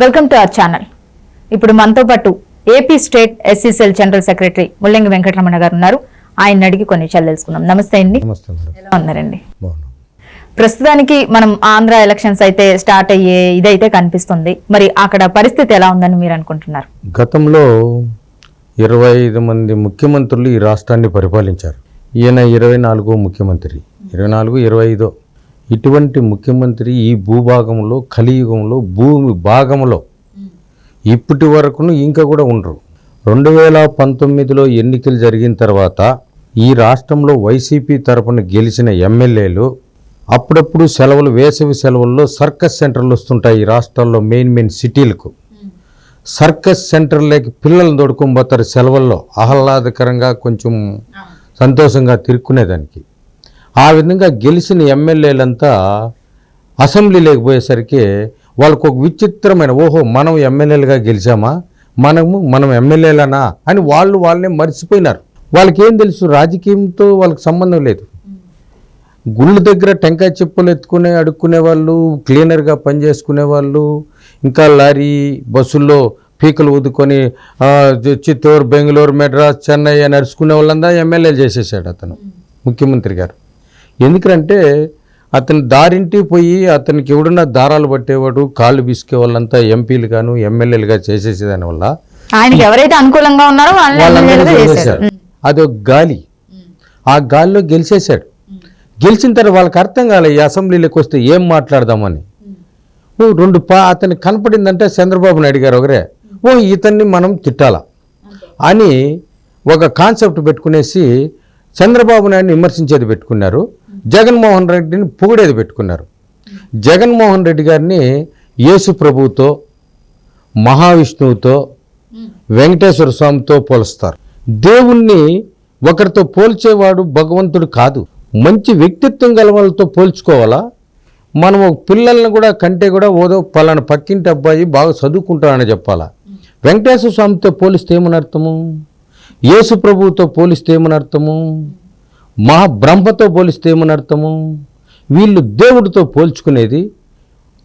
Welcome to our channel ఇప్పుడు మనతో పాటు AP state SCCL general secretary Mullangi Venkataramana గారు ఉన్నారు. ఆయన అడిగి కొన్ని విషయాలు తెలుసుకుందాం. నమస్తే అండి. ఎలా ఉన్నారండి? ప్రస్తుతానికి మనం ఆంధ్ర ఎలక్షన్స్ అయితే స్టార్ట్ అయ్యే ఇదైతే కనిపిస్తుంది. మరి అక్కడ పరిస్థితి ఎలా ఉందని మీరు అనుకుంటున్నారు? గతంలో ఇరవై ఐదు మంది ముఖ్యమంత్రులు ఈ రాష్ట్రాన్ని పరిపాలించారు. ఈయన ఇరవై నాలుగో ముఖ్యమంత్రి. ఇరవై నాలుగు ఇరవై ఐదో. ఇటువంటి ముఖ్యమంత్రి ఈ భూభాగంలో కలియుగంలో భూమి భాగంలో ఇప్పటి వరకును ఇంకా కూడా ఉండరు. రెండు వేల పంతొమ్మిదిలో ఎన్నికలు జరిగిన తర్వాత ఈ రాష్ట్రంలో వైసీపీ తరపున గెలిచిన ఎమ్మెల్యేలు అప్పుడప్పుడు సెలవులు వేసవి సెలవుల్లో సర్కస్ సెంటర్లు వస్తుంటాయి ఈ రాష్ట్రాల్లో మెయిన్ మెయిన్ సిటీలకు. సర్కస్ సెంటర్లోకి పిల్లలు తోడుకొని పోతారు సెలవుల్లో. ఆహ్లాదకరంగా కొంచెం సంతోషంగా తిరుక్కునేదానికి. ఆ విధంగా గెలిచిన ఎమ్మెల్యేలంతా అసెంబ్లీ లేకపోయేసరికి వాళ్ళకు ఒక విచిత్రమైన ఓహో మనం ఎమ్మెల్యేలుగా గెలిచామా? మనము మనం ఎమ్మెల్యేలనా? అని వాళ్ళు వాళ్ళనే మర్చిపోయినారు. వాళ్ళకి ఏం తెలుసు రాజకీయంతో వాళ్ళకి సంబంధం లేదు. గుళ్ళ దగ్గర టెంకాయ చెప్పులు ఎత్తుకునే అడుక్కునే వాళ్ళు క్లీనర్గా పనిచేసుకునే వాళ్ళు ఇంకా లారీ బస్సుల్లో పీకలు ఊదుకొని చిత్తూరు బెంగళూరు మెడ్రాస్ చెన్నై అని నడుచుకునే వాళ్ళందా ఎమ్మెల్యేలు చేసేసాడు అతను ముఖ్యమంత్రి గారు. ఎందుకంటే అతను దారింటి పోయి అతనికి ఎవడన్నా దారాలు పట్టేవాడు కాళ్ళు బిసుకే వాళ్ళంతా ఎంపీలు గాను ఎమ్మెల్యేలుగా చేసేసేదాని వల్ల ఆయనకి ఎవరైతే అనుకూలంగా ఉన్నారో వాళ్ళందరూ అది ఒక గాలి. ఆ గాలిలో గెలిచేశాడు. గెలిచిన తర్వాత వాళ్ళకి అర్థం కాలే ఈ అసెంబ్లీలోకి వస్తే ఏం మాట్లాడదామని. ఓ రెండు పా అతనికి కనపడిందంటే చంద్రబాబు నాయుడు గారు ఒకరే. ఓ ఇతన్ని మనం తిట్టాలా? అని ఒక కాన్సెప్ట్ పెట్టుకునేసి చంద్రబాబు నాయుడిని విమర్శించేది పెట్టుకున్నారు. జగన్మోహన్ రెడ్డిని పొగిడేది పెట్టుకున్నారు. జగన్మోహన్ రెడ్డి గారిని యేసు ప్రభువుతో మహావిష్ణువుతో వెంకటేశ్వర స్వామితో పోలుస్తారు. దేవుణ్ణి ఒకరితో పోల్చేవాడు భగవంతుడు కాదు. మంచి వ్యక్తిత్వం గల వాళ్ళతో పోల్చుకోవాలా? మనం పిల్లల్ని కూడా కంటే కూడా ఓదో పలానా పక్కింటి అబ్బాయి బాగా చదువుకుంటాడని చెప్పాలా? వెంకటేశ్వర స్వామితో పోలిస్తే ఏమని అర్థము? యేసు ప్రభువుతో పోలిస్తే ఏమని అర్థము? మహా బ్రహ్మతో పోలిస్తే ఏమని అర్థము వీళ్ళు దేవుడితో పోల్చుకునేది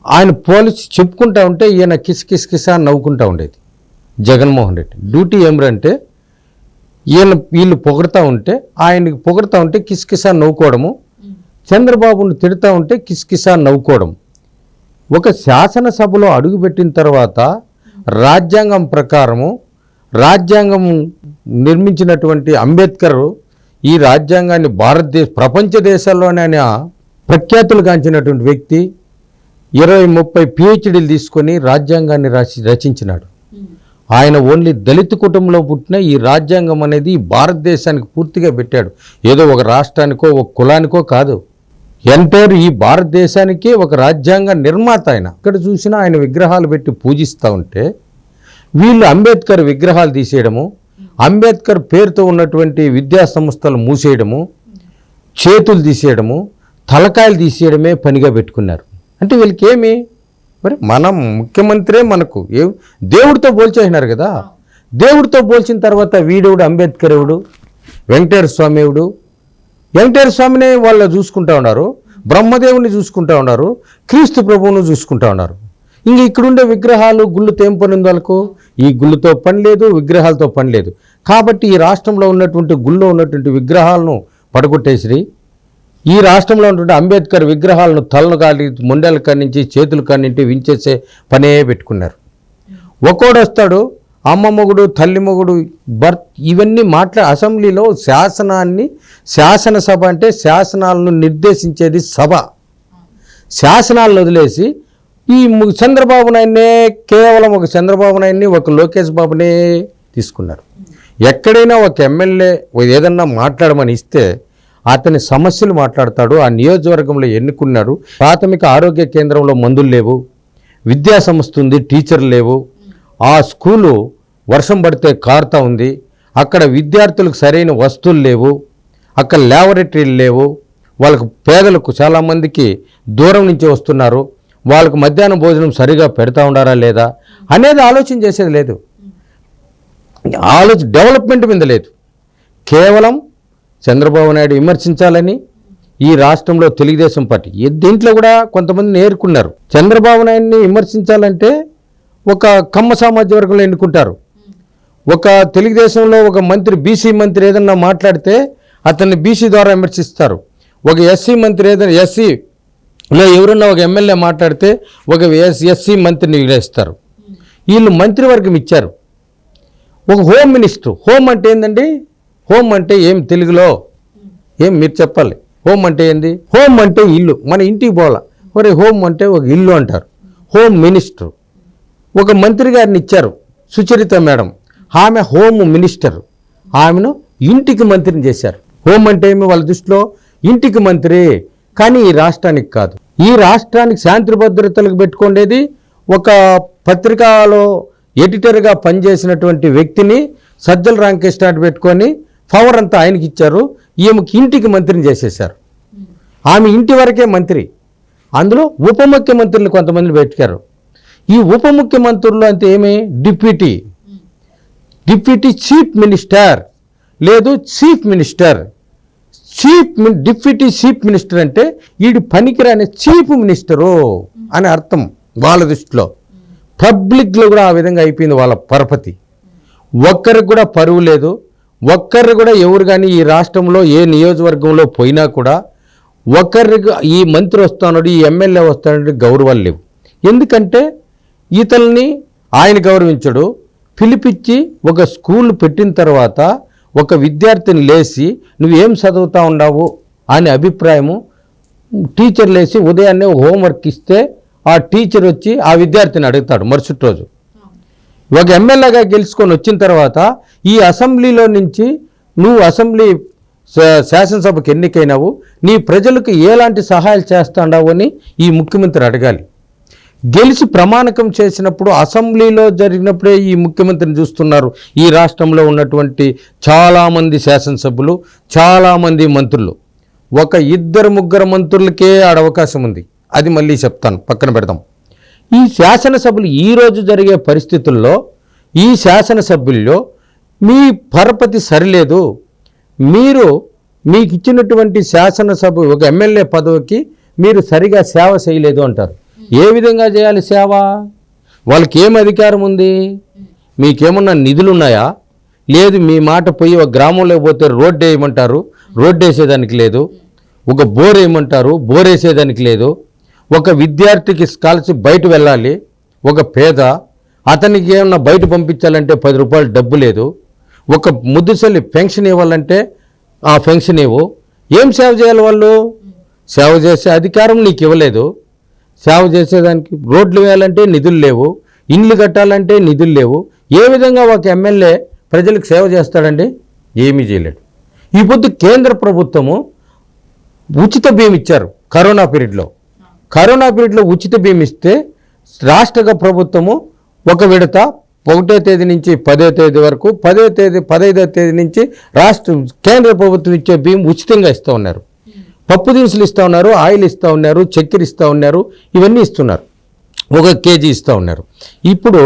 ఆయన పోలిచి చెప్పుకుంటా ఉంటే ఈయన కిస్ కిస్ కిస నవ్వుకుంటా ఉండేది. జగన్మోహన్ రెడ్డి. డ్యూటీ ఏమిరంటే ఈయన వీళ్ళు పొగడతా ఉంటే ఆయనకి పొగడతా ఉంటే కిస్కిసా నవ్వుకోవడము. చంద్రబాబును తిడతా ఉంటే కిస్కిసా నవ్వుకోవడం ఒక శాసనసభలో అడుగుపెట్టిన తర్వాత రాజ్యాంగం ప్రకారము రాజ్యాంగం నిర్మించినటువంటి అంబేద్కర్ ఈ రాజ్యాంగాన్ని భారతదేశ ప్రపంచ దేశాల్లోనే ప్రఖ్యాతులు గాంచినటువంటి వ్యక్తి ఇరవై ముప్పై పిహెచ్డీలు తీసుకొని రాజ్యాంగాన్ని రాసి రచించినాడు. ఆయన ఓన్లీ దళిత కుటుంబంలో పుట్టిన ఈ రాజ్యాంగం అనేది భారతదేశానికి పూర్తిగా పెట్టాడు. ఏదో ఒక రాష్ట్రానికో ఒక కులానికో కాదు. ఎంటైర్ ఈ భారతదేశానికే ఒక రాజ్యాంగ నిర్మాత ఆయన. ఇక్కడ చూసినా ఆయన విగ్రహాలు పెట్టి పూజిస్తూ ఉంటే వీళ్ళు అంబేద్కర్ విగ్రహాలు తీసేయడము అంబేద్కర్ పేరుతో ఉన్నటువంటి విద్యా సంస్థలు మూసేయడము చేతులు తీసేయడము తలకాయలు తీసేయడమే పనిగా పెట్టుకున్నారు. అంటే వీళ్ళకి ఏమి మరి మనం ముఖ్యమంత్రే మనకు. ఏ దేవుడితో పోల్చేసినారు కదా. దేవుడితో పోల్చిన తర్వాత వీడెవడు? అంబేద్కర్ ఎవడు? వెంకటేశ్వర స్వామి ఎవడు? వెంకటేశ్వర స్వామిని వాళ్ళు చూసుకుంటా ఉన్నారు. బ్రహ్మదేవుని చూసుకుంటా ఉన్నారు. క్రీస్తు ప్రభువును చూసుకుంటా ఉన్నారు. ఇంక ఇక్కడుండే విగ్రహాలు గుళ్ళు ఏం పని వాళ్ళకు. ఈ గుళ్ళతో పని లేదు విగ్రహాలతో పని లేదు. కాబట్టి ఈ రాష్ట్రంలో ఉన్నటువంటి గుళ్ళో ఉన్నటువంటి విగ్రహాలను పడగొట్టేసి ఈ రాష్ట్రంలో ఉన్నటువంటి అంబేద్కర్ విగ్రహాలను తలను కాలి మొండెల కాడి నుంచి చేతుల కాడి నుంచి వించేసే పనే పెట్టుకున్నారు. ఒక్కోడు వస్తాడు అమ్మ మొగుడు తల్లి మొగుడు బర్త్ ఇవన్నీ మాట్లా అసెంబ్లీలో శాసనాన్ని శాసనసభ అంటే శాసనాలను నిర్దేశించేది సభ. శాసనాలను వదిలేసి ఈ ము- చంద్రబాబు నాయుడినే కేవలం ఒక చంద్రబాబు నాయుడిని ఒక లోకేష్ బాబునే తీసుకున్నారు. ఎక్కడైనా ఒక ఎమ్మెల్యే ఏదన్నా మాట్లాడమని ఇస్తే అతని సమస్యలు మాట్లాడతాడు ఆ నియోజకవర్గంలో ఎన్నుకున్నారు. ప్రాథమిక ఆరోగ్య కేంద్రంలో మందులు లేవు విద్యా సంస్థ ఉంది టీచర్లు లేవు. ఆ స్కూలు వర్షం పడితే కారుతా ఉంది అక్కడ విద్యార్థులకు సరైన వస్తువులు లేవు అక్కడ ల్యాబొరేటరీలు లేవు వాళ్ళకు పేదలకు చాలామందికి దూరం నుంచి వస్తున్నారు. వాళ్ళకు మధ్యాహ్నం భోజనం సరిగా పెడతా ఉండారా లేదా అనేది ఆలోచన చేసేది లేదు. ఆలోచన డెవలప్మెంట్ మీద లేదు. కేవలం చంద్రబాబు నాయుడు విమర్శించాలని ఈ రాష్ట్రంలో తెలుగుదేశం పార్టీ దీంట్లో కూడా కొంతమంది నేర్కున్నారు చంద్రబాబు నాయుడిని విమర్శించాలంటే ఒక కమ్మ సామాజ్య వర్గంలో ఎన్నుకుంటారు. ఒక తెలుగుదేశంలో ఒక మంత్రి బీసీ మంత్రి ఏదన్నా మాట్లాడితే అతన్ని బీసీ ద్వారా విమర్శిస్తారు. ఒక ఎస్సీ మంత్రి ఏదైనా ఎస్సీ ఇలా ఎవరన్నా ఒక ఎమ్మెల్యే మాట్లాడితే ఒక ఎస్ ఎస్సీ మంత్రిని విలేస్తారు వీళ్ళు మంత్రివర్గం ఇచ్చారు. ఒక హోమ్ మినిస్టర్ హోమ్ అంటే ఏందండి? హోమ్ అంటే ఏం తెలుగులో? ఏం మీరు చెప్పాలి? హోమ్ అంటే ఏంది? హోమ్ అంటే ఇల్లు. మన ఇంటికి పోవాల? ఒరే హోమ్ అంటే ఒక ఇల్లు అంటారు. Home minister. ఒక మంత్రి గారిని ఇచ్చారు. సుచరిత మేడం. ఆమె హోమ్ మినిస్టర్. ఆమెను ఇంటికి మంత్రిని చేశారు. హోమ్ అంటే ఏమి వాళ్ళ దృష్టిలో? ఇంటికి మంత్రి. కానీ ఈ రాష్ట్రానికి కాదు. ఈ రాష్ట్రానికి శాంతి భద్రతలకు పెట్టుకునేది ఒక పత్రికలో ఎడిటర్గా పనిచేసినటువంటి వ్యక్తిని సజ్జల రామకృష్ణ పెట్టుకొని పవర్ అంతా ఆయనకి ఇచ్చారు. ఈమెకి ఇంటికి మంత్రిని చేసేశారు. ఆమె ఇంటి వరకే మంత్రి. అందులో ఉప ముఖ్యమంత్రులు కొంతమందిని పెట్టారు ఈ ఉప ముఖ్యమంత్రులు అంటే ఏమి? డిప్యూటీ. Deputy chief minister. లేదు chief minister. Chief deputy chief minister అంటే వీడి పనికిరాని చీఫ్ మినిస్టరు అని అర్థం వాళ్ళ దృష్టిలో. పబ్లిక్లో కూడా ఆ విధంగా అయిపోయింది వాళ్ళ పరపతి. ఒక్కరికి కూడా పరువు లేదు. ఒక్కరు కూడా ఎవరు కానీ ఈ రాష్ట్రంలో ఏ నియోజకవర్గంలో పోయినా కూడా ఒక్కరికి ఈ మంత్రి వస్తున్నాడు ఈ ఎమ్మెల్యే వస్తాడు గౌరవాలు లేవు. ఎందుకంటే ఇతల్ని ఆయన గౌరవించడు. పిలిపించి ఒక స్కూల్ పెట్టిన తర్వాత ఒక విద్యార్థిని లేచి నువ్వేం చదువుతా ఉన్నావు అనే అభిప్రాయము టీచర్ లేచి ఉదయాన్నే హోంవర్క్ ఇస్తే ఆ టీచర్ వచ్చి ఆ విద్యార్థిని అడుగుతాడు మరుసటి రోజు. ఒక ఎమ్మెల్యేగా గెలుచుకొని వచ్చిన తర్వాత ఈ అసెంబ్లీలో నుంచి నువ్వు అసెంబ్లీ శాసనసభకు ఎన్నికైనావు నీ ప్రజలకు ఎలాంటి సహాయాలు చేస్తాడావు అని ఈ ముఖ్యమంత్రి అడగాలి. గెలిచి ప్రమాణకం చేసినప్పుడు అసెంబ్లీలో జరిగినప్పుడే ఈ ముఖ్యమంత్రిని చూస్తున్నారు. ఈ రాష్ట్రంలో ఉన్నటువంటి చాలామంది శాసనసభ్యులు చాలామంది మంత్రులు. ఒక ఇద్దరు ముగ్గురు మంత్రులకే ఆడ అవకాశం ఉంది. అది మళ్ళీ చెప్తాను. పక్కన పెడదాం. ఈ శాసనసభలు ఈరోజు జరిగే పరిస్థితుల్లో ఈ శాసనసభ్యుల్లో మీ పరపతి సరిలేదు. మీరు మీకు ఇచ్చినటువంటి శాసనసభ ఒక ఎమ్మెల్యే పదవికి మీరు సరిగా సేవ చేయలేదు అంటారు. ఏ విధంగా చేయాలి సేవ? వాళ్ళకి ఏం అధికారం ఉంది? మీకేమన్నా నిధులు ఉన్నాయా లేదు మీ మాట పోయి ఒక గ్రామంలో పోతే రోడ్డు వేయమంటారు రోడ్డు వేసేదానికి లేదు. ఒక బోర్ వేయమంటారు బోర్ వేసేదానికి లేదు. ఒక విద్యార్థికి స్కాలర్షిప్ బయట వెళ్ళాలి ఒక పేద అతనికి ఏమన్నా బయట పంపించాలంటే పది రూపాయలు డబ్బు లేదు. ఒక ముద్దుసల్లి పెన్షన్ ఇవ్వాలంటే ఆ పెన్షన్ ఇవ్వు. ఏం సేవ చేయాలి వాళ్ళు? సేవ చేసే అధికారం నీకు ఇవ్వలేదు. సేవ చేసేదానికి రోడ్లు వేయాలంటే నిధులు లేవు ఇండ్లు కట్టాలంటే నిధులు లేవు. ఏ విధంగా ఒక ఎమ్మెల్యే ప్రజలకు సేవ చేస్తాడండి? ఏమీ చేయలేడు. ఈ పొద్దు కేంద్ర ప్రభుత్వము ఉచిత బియ్యం ఇచ్చారు కరోనా పీరియడ్లో. కరోనా పీరియడ్లో ఉచిత బియ్యం ఇస్తే రాష్ట్ర ప్రభుత్వము ఒక విడత ఒకటో తేదీ నుంచి పదో తేదీ వరకు పదో తేదీ పదహైదో తేదీ నుంచి రాష్ట్ర కేంద్ర ప్రభుత్వం ఇచ్చే బియ్యం ఉచితంగా ఇస్తూ ఉన్నారు. పప్పు దినుసులు ఇస్తూ ఉన్నారు ఆయిల్ ఇస్తూ ఉన్నారు చక్కెర ఇస్తూ ఉన్నారు ఇవన్నీ ఇస్తున్నారు. ఒక కేజీ ఇస్తూ ఉన్నారు. ఇప్పుడు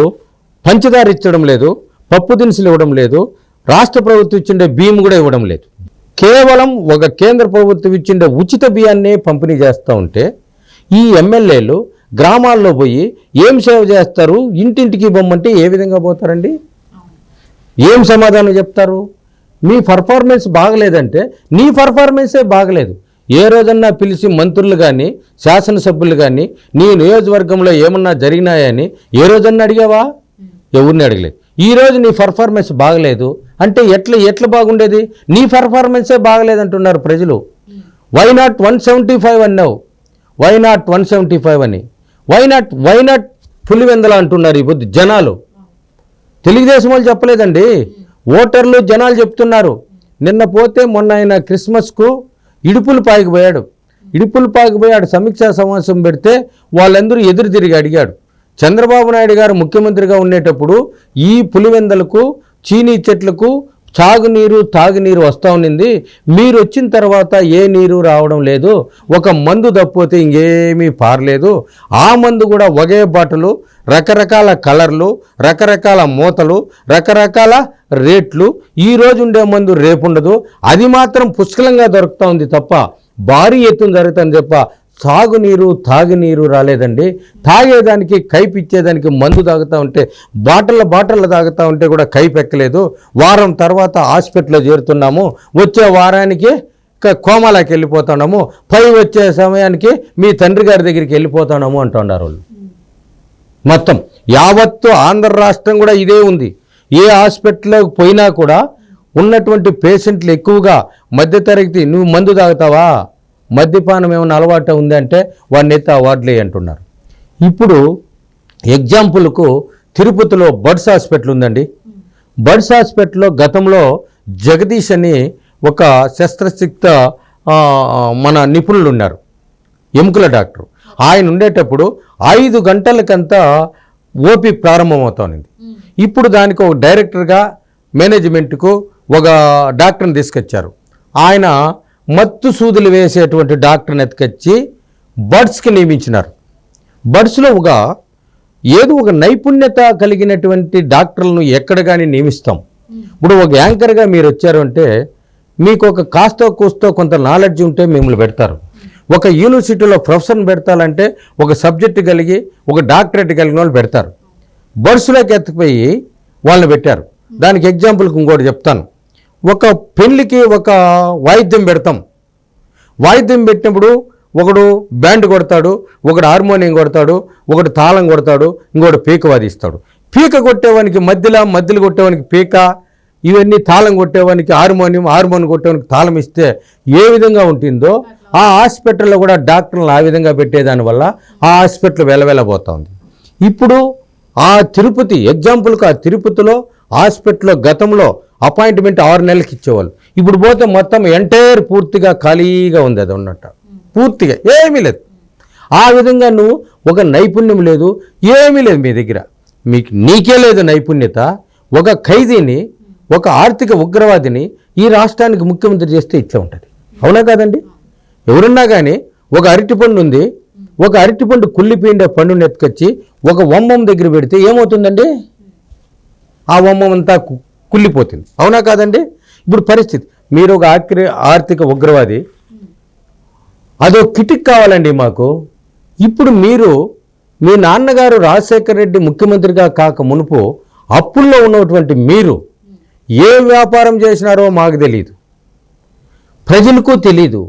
పంచదార ఇచ్చడం లేదు పప్పు దినుసులు ఇవ్వడం లేదు రాష్ట్ర ప్రభుత్వం ఇచ్చిండే బియ్యం కూడా ఇవ్వడం లేదు. కేవలం ఒక కేంద్ర ప్రభుత్వం ఇచ్చిండే ఉచిత బియ్యాన్నే పంపిణీ చేస్తూ ఉంటే ఈ ఎమ్మెల్యేలు గ్రామాల్లో పోయి ఏం సేవ చేస్తారు ఇంటింటికి బొమ్మంటే ఏ విధంగా పోతారండి? ఏం సమాధానం చెప్తారు? మీ పర్ఫార్మెన్స్ బాగలేదంటే నీ పర్ఫార్మెన్సే బాగలేదు. ఏ రోజన్నా పిలిచి మంత్రులు కానీ శాసనసభ్యులు కానీ నీ నియోజకవర్గంలో ఏమన్నా జరిగినాయని ఏ రోజన్నా అడిగావా? ఎవరిని అడగలేదు. ఈరోజు నీ పర్ఫార్మెన్స్ బాగలేదు అంటే ఎట్లా ఎట్లా బాగుండేది? నీ పర్ఫార్మెన్సే బాగలేదంటున్నారు ప్రజలు. Why not one seventy five అన్నావు? Why not one seventy five అని. Why not why not Pulivendula అంటున్నారు ఈ పొద్దు జనాలు? తెలుగుదేశం వాళ్ళు చెప్పలేదండి. ఓటర్లు జనాలు చెప్తున్నారు. నిన్న పోతే మొన్న ఆయన క్రిస్మస్కు ఇడుపులు పాయికి పోయాడు ఇడుపులు పాయికి పోయాడు సమీక్షా సమావేశం పెడితే వాళ్ళందరూ ఎదురు తిరిగి అడిగాడు. చంద్రబాబు నాయుడు గారు ముఖ్యమంత్రిగా ఉండేటప్పుడు ఈ పులివెందలకు చీనీ చెట్లకు సాగునీరు తాగునీరు వస్తూ ఉన్నింది. మీరు వచ్చిన తర్వాత ఏ నీరు రావడం లేదు. ఒక మందు తప్పితే ఇంకేమీ పారలేదు. ఆ మందు కూడా ఒకే బాటలు రకరకాల కలర్లు రకరకాల మూతలు రకరకాల రేట్లు. ఈ రోజు ఉండే మందు రేపు ఉండదు. అది మాత్రం పుష్కలంగా దొరుకుతూ ఉంది తప్ప భారీ ఎత్తున జరుగుతుంది తప్ప సాగునీరు తాగునీరు రాలేదండి. తాగేదానికి కైపు ఇచ్చేదానికి మందు తాగుతూ ఉంటే బాటిల్ బాటిల్ తాగుతూ ఉంటే కూడా కైపు ఎక్కలేదు. వారం తర్వాత హాస్పిటల్లో చేరుతున్నాము. వచ్చే వారానికి క- వెళ్ళిపోతున్నాము. పై వచ్చే సమయానికి మీ తండ్రి గారి దగ్గరికి వెళ్ళిపోతున్నాము అంటున్నారు వాళ్ళు. మొత్తం. యావత్తు ఆంధ్ర రాష్ట్రం కూడా ఇదే ఉంది. ఏ హాస్పిటల్లోకి పోయినా కూడా ఉన్నటువంటి పేషెంట్లు ఎక్కువగా మధ్యతరగతి నువ్వు మందు తాగుతావా? మద్యపానం ఏమైనా అలవాటు ఉందంటే వాడిని అయితే అవార్డులే అంటున్నారు ఇప్పుడు ఎగ్జాంపుల్కు తిరుపతిలో బడ్స్ హాస్పిటల్ ఉందండి. బడ్స్ హాస్పిటల్లో గతంలో జగదీష్ అని ఒక శస్త్రచిక్త మన నిపుణులు ఉన్నారు ఎముకల డాక్టర్. ఆయన ఉండేటప్పుడు ఐదు గంటలకంతా ఓపీ ప్రారంభమవుతోంది. ఇప్పుడు దానికి ఒక డైరెక్టర్గా మేనేజ్మెంట్కు ఒక డాక్టర్ని తీసుకొచ్చారు. ఆయన మత్తు సూదులు వేసేటువంటి డాక్టర్ని ఎత్తుకొచ్చి బడ్స్కి నియమించినారు. బడ్స్లో ఒక ఏదో ఒక నైపుణ్యత కలిగినటువంటి డాక్టర్లను ఎక్కడ కానీ నియమిస్తాం. ఇప్పుడు ఒక యాంకర్గా మీరు వచ్చారు అంటే మీకు ఒక కాస్తో కూస్తో కొంత నాలెడ్జ్ ఉంటే మిమ్మల్ని పెడతారు. ఒక యూనివర్సిటీలో ప్రొఫెసర్ని పెడతారంటే ఒక సబ్జెక్ట్ కలిగి ఒక డాక్టరేట్ కలిగిన వాళ్ళు పెడతారు. బర్డ్స్లోకి ఎత్తిపోయి వాళ్ళని పెట్టారు. దానికి ఎగ్జాంపుల్కి ఇంకోటి చెప్తాను. ఒక పెళ్ళికి ఒక వాయిద్యం పెడతాం. వాయిద్యం పెట్టినప్పుడు ఒకడు బ్యాండ్ కొడతాడు ఒకడు హార్మోనియం కొడతాడు ఒకడు తాళం కొడతాడు ఇంకోటి పీక వాదిస్తాడు. పీక కొట్టేవానికి మధ్యలో మధ్యలో కొట్టేవానికి పీక ఇవన్నీ తాళం కొట్టేవానికి హార్మోనియం హార్మోనియం కొట్టేవానికి తాళం ఇస్తే ఏ విధంగా ఉంటుందో ఆ హాస్పిటల్లో కూడా డాక్టర్లు ఆ విధంగా పెట్టేదానివల్ల ఆ హాస్పిటల్ వెలవెలబోతా ఉంది ఇప్పుడు ఆ తిరుపతి ఎగ్జాంపుల్కి ఆ తిరుపతిలో హాస్పిటల్లో గతంలో అపాయింట్మెంట్ ఆరు నెలలకి ఇచ్చేవాళ్ళు. ఇప్పుడు పోతే మొత్తం ఎంటైర్ పూర్తిగా ఖాళీగా ఉంది అది ఉన్నట్టు. పూర్తిగా ఏమీ లేదు. ఆ విధంగా నువ్వు ఒక నైపుణ్యం లేదు ఏమీ లేదు మీ దగ్గర. మీకు నీకే లేదు నైపుణ్యత. ఒక ఖైదీని ఒక ఆర్థిక ఉగ్రవాదిని ఈ రాష్ట్రానికి ముఖ్యమంత్రి చేస్తే ఇట్లా ఉంటుంది. అవునా కాదండి? ఎవరున్నా కానీ ఒక అరటిపండు ఉంది. ఒక అరటిపండు కుళ్ళిపోయిండే పండుని ఎత్తుకొచ్చి ఒక వమ్మం దగ్గర పెడితే ఏమవుతుందండి? ఆ వమ్మం అంతా కు- కుళ్ళిపోతుంది. అవునా కాదండి? ఇప్పుడు పరిస్థితి. మీరు ఒక ఆక్రి ఆర్థిక ఉగ్రవాది. అదో కిటిక్ కావాలండి మాకు. ఇప్పుడు మీరు మీ నాన్నగారు రాజశేఖర రెడ్డి ముఖ్యమంత్రిగా కాక మునుపు అప్పుల్లో ఉన్నటువంటి మీరు ఏ వ్యాపారం చేసినారో మాకు తెలియదు ప్రజలకు తెలీదు.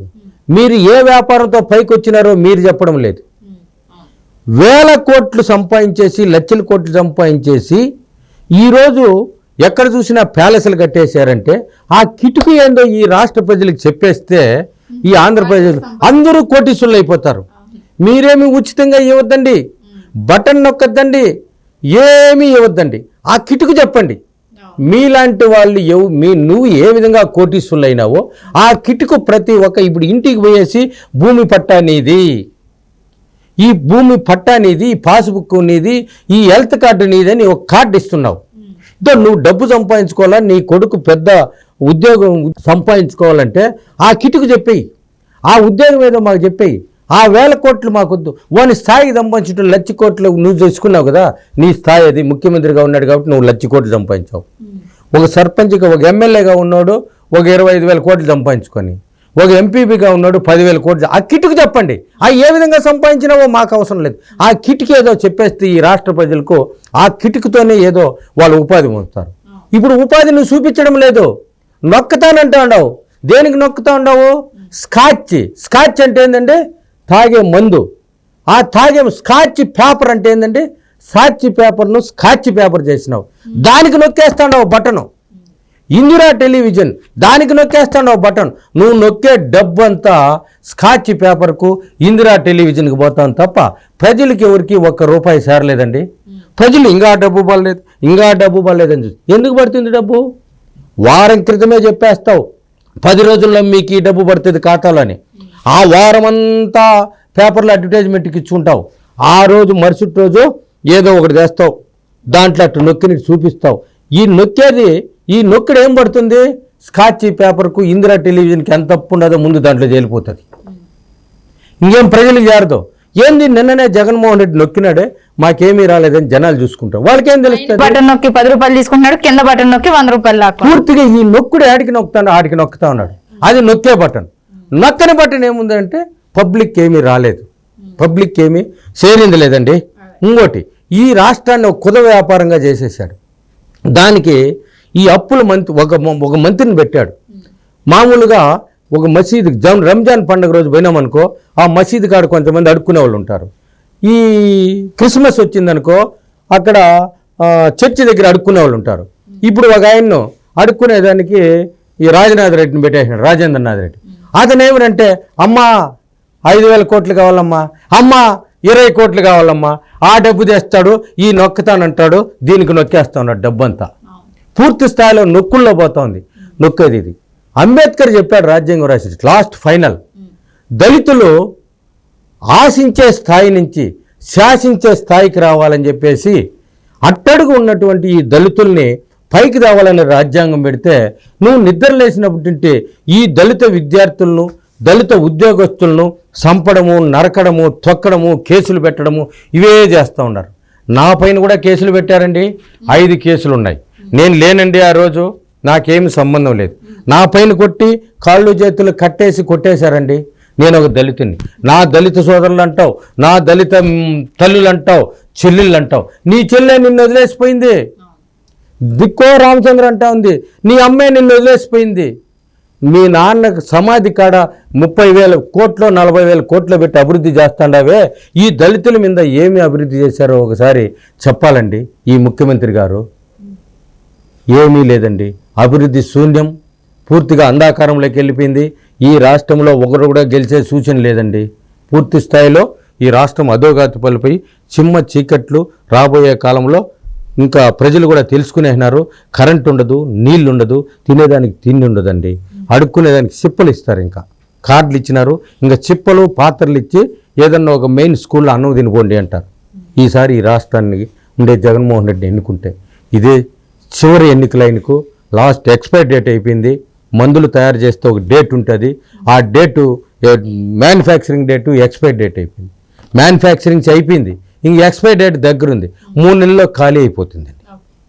మీరు ఏ వ్యాపారంతో పైకి వచ్చినారో మీరు చెప్పడం లేదు. వేల కోట్లు సంపాదించేసి లక్షల కోట్లు సంపాదించేసి ఈరోజు ఎక్కడ చూసినా ప్యాలెస్లు కట్టేశారంటే ఆ కిటుకు ఏందో ఈ రాష్ట్ర ప్రజలకు చెప్పేస్తే ఈ ఆంధ్ర ప్రజలు అందరూ కోటీసులు అయిపోతారు. మీరేమి ఉచితంగా ఇవ్వద్దండి. బటన్ నొక్కద్దండి. ఏమీ ఇవ్వద్దండి. ఆ కిటుకు చెప్పండి. మీలాంటి వాళ్ళు ఎవ్ మీ నువ్వు ఏ విధంగా కోటీసులు అయినావో ఆ కిటుకు ప్రతి ఒక్క ఇప్పుడు ఇంటికి పోయేసి భూమి పట్టా నీది. ఈ భూమి పట్టా నీది ఈ పాస్బుక్ నీది ఈ హెల్త్ కార్డు నీది అని ఒక కార్డు ఇస్తున్నావు. నువ్వు డబ్బు సంపాదించుకోవాలా నీ కొడుకు పెద్ద ఉద్యోగం సంపాదించుకోవాలంటే ఆ కిటుకు చెప్పేయి. ఆ ఉద్యోగం ఏదో మాకు చెప్పేయి. ఆ వేల కోట్లు మాకొద్దు. వాని స్థాయికి సంపాదించడం లక్ష కోట్లు నువ్వు చేసుకున్నావు కదా నీ స్థాయి అది ముఖ్యమంత్రిగా ఉన్నాడు కాబట్టి నువ్వు లక్ష కోట్లు సంపాదించావు. ఒక సర్పంచ్గా ఒక ఎమ్మెల్యేగా ఉన్నాడు ఒక ఇరవై ఐదు వేల కోట్లు సంపాదించుకొని. ఒక ఎంపీపీగా ఉన్నాడు పదివేల కోట్లు. ఆ కిటుకు చెప్పండి. ఆ ఏ విధంగా సంపాదించినావో మాకు అవసరం లేదు. ఆ కిట్కి ఏదో చెప్పేస్తే ఈ రాష్ట్ర ప్రజలకు ఆ కిటుకుతోనే ఏదో వాళ్ళు ఉపాధి పొందుతారు. ఇప్పుడు ఉపాధి నువ్వు చూపించడం లేదు. నొక్కుతానంటా ఉండవు. దేనికి నొక్కుతా ఉండవు? స్కాచ్. స్కాచ్ అంటే ఏంటంటే తాగే మందు. ఆ తాగే స్కాచ్ పేపర్ అంటే ఏంటంటే స్కాచ్ పేపర్ను స్కాచ్ పేపర్ చేసినావు. దానికి నొక్కేస్తాండవు బటను. ఇందిరా టెలివిజన్ దానికి నొక్కేస్తాను బటన్. నువ్వు నొక్కే డబ్బు అంతా స్కాచ్ పేపర్కు ఇందిరా టెలివిజన్కి పోతాను తప్ప ప్రజలకి ఎవరికి ఒక్క రూపాయి సేరలేదండి ప్రజలు ఇంకా డబ్బు పడలేదు ఇంకా డబ్బు పడలేదని చూసి. ఎందుకు పడుతుంది డబ్బు? వారం క్రితమే చెప్పేస్తావు. పది రోజుల్లో మీకు ఈ డబ్బు పడుతుంది ఖాతాలో అని ఆ వారం అంతా పేపర్లో అడ్వర్టైజ్మెంట్కి ఇచ్చుకుంటావు. ఆ రోజు మరుసటి రోజు ఏదో ఒకటి చేస్తావు. దాంట్లో అటు నొక్కి చూపిస్తావు. ఈ నొక్కేది ఈ నొక్కడు ఏం పడుతుంది? స్కాచ్ పేపర్కు ఇందిరా టెలివిజన్కి ఎంత తప్పు ఉండదో ముందు దాంట్లో చేరిపోతుంది ఇంకేం ప్రజలకు చేరదు ఏంది నిన్ననే జగన్మోహన్ రెడ్డి నొక్కినాడే? మాకేమీ రాలేదని జనాలు చూసుకుంటారు. వాళ్ళకేం తెలుస్తుంది? బటన్ నొక్కి పది రూపాయలు తీసుకుంటున్నాడు కింద బటన్ నొక్కి వంద రూపాయలు పూర్తిగా ఈ నొక్కుడు ఆడికి నొక్కుతాడు ఆడికి నొక్కుతా ఉన్నాడు. అది నొక్కే బటన్. నొక్కని బటన్ ఏముందంటే పబ్లిక్ ఏమీ రాలేదు. పబ్లిక్ ఏమీ చేరింది లేదండి. ఇంకోటి ఈ రాష్ట్రాన్ని ఒక కుద వ్యాపారంగా చేసేసాడు దానికి ఈ అప్పుల మంత్రి ఒక ఒక మంత్రిని పెట్టాడు. మామూలుగా ఒక మసీదు జం రంజాన్ పండుగ రోజు పోయినామనుకో ఆ మసీదు కాడ కొంతమంది అడుక్కునే వాళ్ళు ఉంటారు. ఈ క్రిస్మస్ వచ్చిందనుకో అక్కడ చర్చి దగ్గర అడుక్కునే వాళ్ళు ఉంటారు. ఇప్పుడు ఒక ఆయన్ను అడుక్కునేదానికి ఈ రాజనాథ్ రెడ్డిని పెట్టేసినాడు రాజేంద్రనాథ్ రెడ్డి. అతను ఏమనంటే అమ్మా ఐదు వేల కోట్లు కావాలమ్మా అమ్మా ఇరవై కోట్లు కావాలమ్మా ఆ డబ్బు తెస్తాడు ఈ నొక్కుతానంటాడు దీనికి నొక్కేస్తా ఉన్నాడు డబ్బంతా. పూర్తి స్థాయిలో నొక్కుల్లో పోతోంది. నొక్కేది ఇది. అంబేద్కర్ చెప్పాడు రాజ్యాంగం రాసి లాస్ట్ ఫైనల్ దళితులు ఆశించే స్థాయి నుంచి శాసించే స్థాయికి రావాలని చెప్పేసి అట్టడుగు ఉన్నటువంటి ఈ దళితుల్ని పైకి రావాలని రాజ్యాంగం పెడితే నువ్వు నిద్ర లేచినప్పుడంటే ఈ దళిత విద్యార్థులను దళిత ఉద్యోగస్తులను చంపడము నరకడము తొక్కడము కేసులు పెట్టడము ఇవే చేస్తూ ఉన్నారు. నా పైన కూడా కేసులు పెట్టారండి. ఐదు కేసులు ఉన్నాయి నేను లేనండి ఆ రోజు నాకేమి సంబంధం లేదు. నా పైన కొట్టి కాళ్ళు చేతులు కట్టేసి కొట్టేశారండి. నేను ఒక దళితుని. నా దళిత సోదరులు అంటావు నా దళిత తల్లులు అంటావు చెల్లెళ్ళు అంటావు నీ చెల్లె నిన్ను వదిలేసిపోయింది. దిక్కో రామచంద్ర అంటా ఉంది నీ అమ్మే నిన్ను వదిలేసిపోయింది. మీ నాన్న సమాధి కాడ ముప్పై వేల కోట్లు నలభై వేల కోట్లు పెట్టి అభివృద్ధి చేస్తాండావే. ఈ దళితుల మీద ఏమి అభివృద్ధి చేశారో ఒకసారి చెప్పాలండి ఈ ముఖ్యమంత్రి గారు. ఏమీ లేదండి. అభివృద్ధి శూన్యం పూర్తిగా అంధాకారంలోకి వెళ్ళిపోయింది. ఈ రాష్ట్రంలో ఒకరు కూడా గెలిచే సూచన లేదండి. పూర్తి స్థాయిలో ఈ రాష్ట్రం అధోగాతి పలిపోయి చిమ్మ చీకట్లు రాబోయే కాలంలో ఇంకా ప్రజలు కూడా తెలుసుకునేసినారు కరెంట్ ఉండదు నీళ్ళు ఉండదు తినేదానికి తిండి ఉండదండి. అడుక్కునేదానికి చిప్పలు ఇస్తారు ఇంకా. కార్డులు ఇచ్చినారు. ఇంకా చిప్పలు పాత్రలు ఇచ్చి ఏదన్నా ఒక మెయిన్ స్కూల్లో అన్నం తినిపోండి అంటారు. ఈసారి ఈ రాష్ట్రాన్ని ఉండే జగన్మోహన్ రెడ్డి ఎన్నుకుంటే. ఇదే చివరి ఎన్నికల ఆయనకు లాస్ట్ ఎక్స్పైర్ డేట్ అయిపోయింది. మందులు తయారు చేస్తే ఒక డేట్ ఉంటుంది. ఆ date manufacturing date expire date అయిపోయింది. మ్యానుఫ్యాక్చరింగ్ అయిపోయింది. ఇంక ఎక్స్పైర్ డేట్ దగ్గరుంది. మూడు నెలల్లో ఖాళీ అయిపోతుంది.